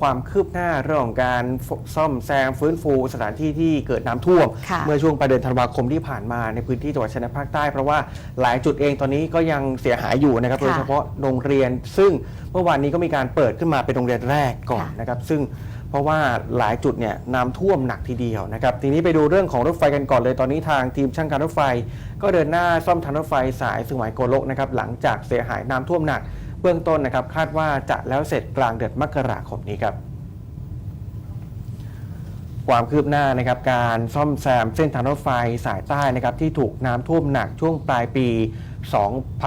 ความคืบหน้าเรื่องของการซ่อมแซมฟื้นฟูสถานที่ที่เกิดน้ำท่วม ค่ะ เมื่อช่วงปลายเดือนธันวาคมที่ผ่านมาในพื้นที่จังหวัดชายแดนภาคใต้ เพราะว่าหลายจุดเองตอนนี้ก็ยังเสียหายอยู่นะครับค่ะโดยเฉพาะโรงเรียน ซึ่งเมื่อวานนี้ก็มีการเปิดขึ้นมาเป็นโรงเรียนแรกก่อนค่ะ นะครับ ซึ่งเพราะว่าหลายจุดเนี่ยน้ำท่วมหนักทีเดียวนะครับทีนี้ไปดูเรื่องของรถไฟกันก่อนเลยตอนนี้ทางทีมช่างการรถไฟ ก็เดินหน้าซ่อมทางรถไฟสายสุไหงโกลกนะครับหลังจากเสียหายน้ำท่วมหนักเบื้องต้นนะครับคาดว่าจะแล้วเสร็จกลางเดือนมกราคมนี้ครับความคืบหน้านะครับการซ่อมแซมเส้นทางรถไฟสายใต้นะครับที่ถูกน้ำท่วมหนักช่วงปลายปี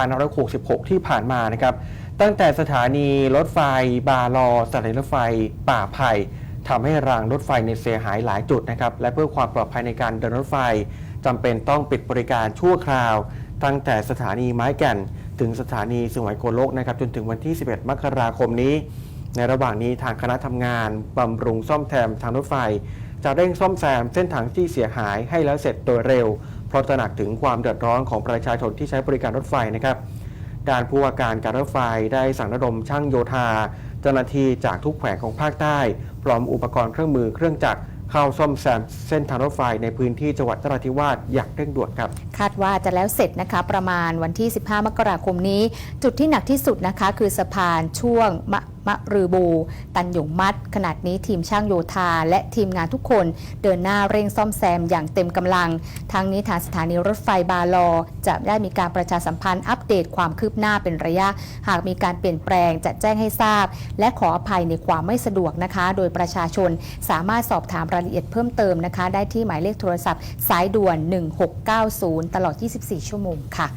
2566 ที่ผ่านมานะครับตั้งแต่สถานีรถไฟบาลอสถานีรถไฟป่าไผ่ทำให้รางรถไฟในเสียหายหลายจุดนะครับและเพื่อความปลอดภัยในการเดินรถไฟจำเป็นต้องปิดบริการชั่วคราว ตั้งแต่สถานีไม้แก่น ถึงสถานีสุไหงโกลกนะครับจนถึงวันที่ 11 มกราคมนี้ ในระหว่างนี้ทางคณะทำงานบำรุงซ่อมแซมทางรถไฟ จะเร่งซ่อมแซมเส้นทางที่เสียหายให้แล้วเสร็จโดยเร็ว เพราะตระหนักถึงความเดือดร้อนของประชาชนที่ใช้บริการรถไฟนะครับด้านผู้ว่าการการรถไฟได้สั่งระดมช่างโยธา เจ้าหน้าที่จากทุกแขวงของภาคใต้ พร้อมอุปกรณ์เครื่องมือเครื่องจักร เข้าซ่อมแซมเส้นทางรถไฟในพื้นที่จังหวัดนราธิวาสอย่างเร่งด่วนครับ คาดว่าจะแล้วเสร็จนะคะประมาณวันที่ 15 มกราคมนี้ จุดที่หนักที่สุดนะคะ คือสะพานช่วงมะมะรือบู ตันหยงมัด ขนาดนี้ทีมช่างโยธา และทีมงานทุกคนเดินหน้าเร่งซ่อมแซมอย่างเต็มกำลัง ทั้งนี้ทางสถานีรถไฟบาลอ จะได้มีการประชาสัมพันธ์อัปเดตความคืบหน้าเป็นระยะ หากมีการเปลี่ยนแปลงจะแจ้งให้ทราบ และขออภัยในความไม่สะดวกนะคะ โดยประชาชนสามารถสอบถามรายละเอียดเพิ่มเติมนะคะ ได้ที่หมายเลขโทรศัพท์ สายด่วน 1690 ตลอด 24 ชั่วโมงค่ะ